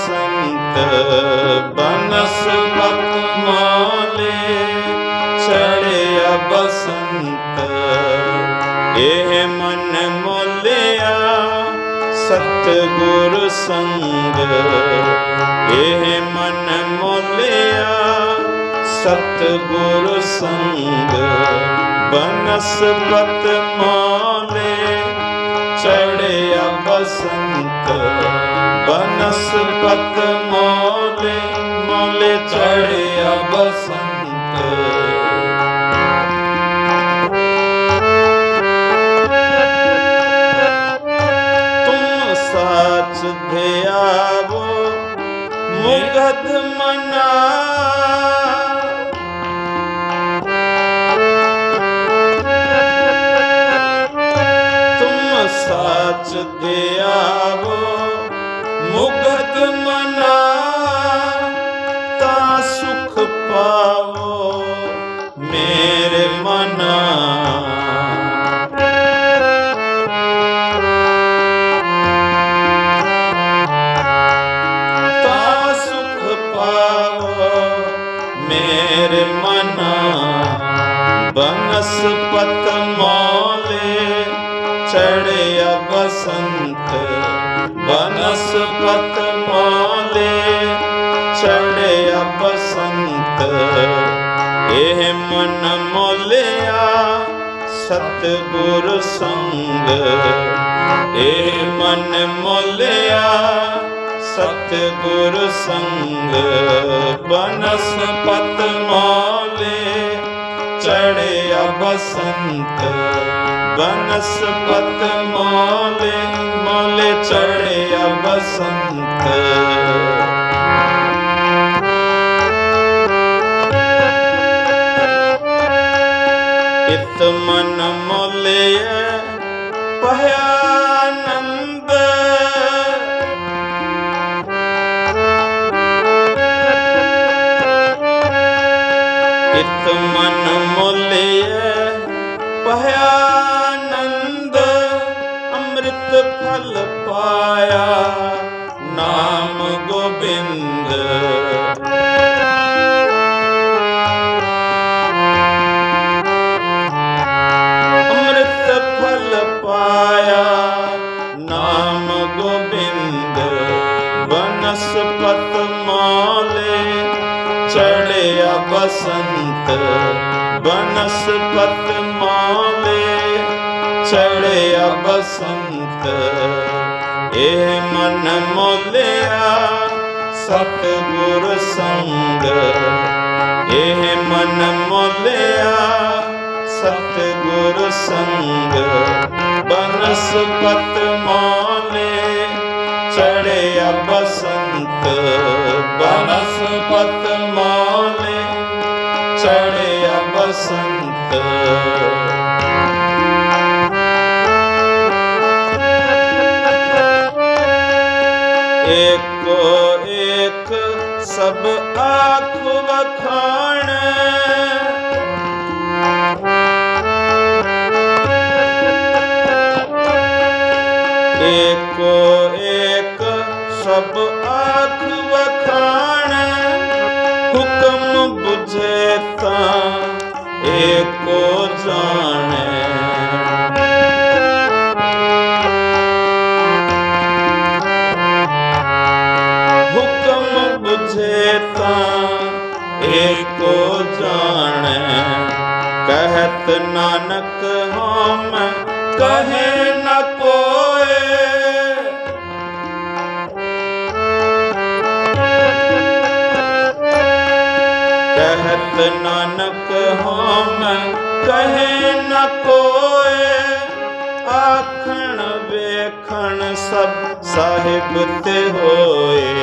ਬਸੰਤ ਬਨਸਪਤ ਮਾਲੇ ਚੜਿਆ ਬਸੰਤ। ਇਹ ਮਨ ਮੋਲਿਆ ਸਤਿਗੁਰ ਸੰਗ। ਇਹ ਮਨ ਮੋਲਿਆ ਸਤਿਗੁਰ ਸੰਗ। ਬਨਸਪਤ ਮਾਲੇ ਚੜਿਆ ਬਸੰਤ। ਬਨਸਪਤ ਮੋਲੇ ਮੋਲੇ ਚੜਿਆ ਬਸੰਤ। ਮੇਰੇ ਮਨਾ ਬਨਸਪਤ ਮੋਲੇ, ਚੜਿਆ ਬਸੰਤ। ਬਨਸਪਤ ਮੋਲੇ, ਚੜਿਆ ਬਸੰਤ। ਇਹ ਮਨ ਮੋਲਿਆ ਸਤਿਗੁਰ ਸੰਗ। ਇਹ ਮਨ ਮੋਲਿਆ ਸਤਿਗੁਰ ਸੰਗ ਬਨਸਪਤ ਮੋਲੇ ਚੜਿਆ ਬਸੰਤ। ਬਨਸਪਤ ਮੋਲੇ ਮੋਲੇ ਚੜਿਆ ਬਸੰਤ। ਇਤ ਮਨ ਮੋਲਿਆ ਪਹਿਆ ਮਨ ਮੋਲਿਐ ਪਹਿਆ ਆਨੰਦ ਅੰਮ੍ਰਿਤ ਫਲ ਪਾਇਆ ਨਾਮ ਗੋਬਿੰਦ। ਅੰਮ੍ਰਿਤ ਫਲ ਪਾਇਆ ਨਾਮ ਗੋਬਿੰਦ। ਬਸੰਤ ਬਨਸਪਤ ਮਾਲੇ ਚੜਿਆ ਬਸੰਤ। ਇਹ ਮਨ ਮੋਲਿਆ ਸਤਿਗੁਰ ਸੰਗ। ਇਹ ਮਨ ਮੋਲਿਆ ਸਤਿਗੁਰ ਸੰਗ। ਬਨਸਪਤ ਮਾਲੇ ਚੜਿਆ ਬਸੰਤ। ਬਨਸਪਤ ਮਾਲੇ ਚੜਿਆ ਬਸੰਤ ਏਕੋ ਏਕ ਸਭ ਆਖ ਵਖਾਣ। ਏਕੋ ਏਕ ਸਭ ਆਖ ਵਖਾਣ। ਹੁਕਮ 부ਝੇ ਤਾਂ ਏਕੋ ਜਾਣੈ। ਹੁਕਮ ਬੁਝੇ ਤਾਂ ਏਕੋ ਜਾਣੈ। ਕਹਿਤ ਨਾਨਕ ਹਮ ਕਹੇ ਨ ਕੋਏ ਕਹਿਤ ਨਾਨਕ ਹਮ ਕਹੇ ਨ ਕੋਏ ਆਖਣ ਵੇਖਣ ਸਭ ਸਾਹਿਬ ਤੇ ਹੋਏ।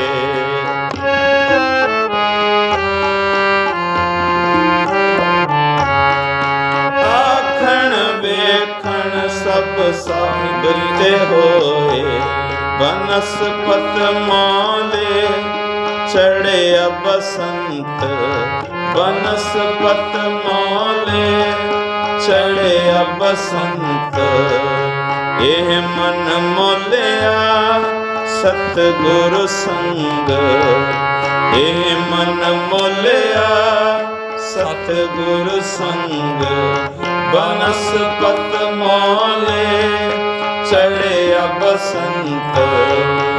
ਆਖਣ ਵੇਖਣ ਸਭ ਸਾਹਿਬ ਤੇ ਹੋਏ। ਬਨਸਪਤ ਮਾਲੇ ਚੜਿਆ ਬਸੰਤ, ਬਨਸਪਤ ਮਾਲੇ। ਚੜਿਆ ਬਸੰਤ, ਇਹ ਮਨ ਮੋਲਿਆ ਸਤਿਗੁਰ ਸੰਗ। ਏ ਮਨ ਮੋਲਿਆ ਸਤਿਗੁਰ ਸੰਗ। ਬਨਸਪਤ ਮੋਲੇ, ਚੜਿਆ ਬਸੰਤ,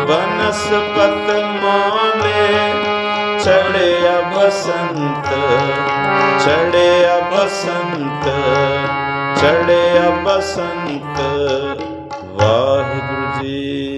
ਬਨਸਪਤ ਚੜਿਆ ਬਸੰਤ ਚੜਿਆ ਬਸੰਤ ਚੜਿਆ ਬਸੰਤ। ਵਾਹਿਗੁਰੂ ਜੀ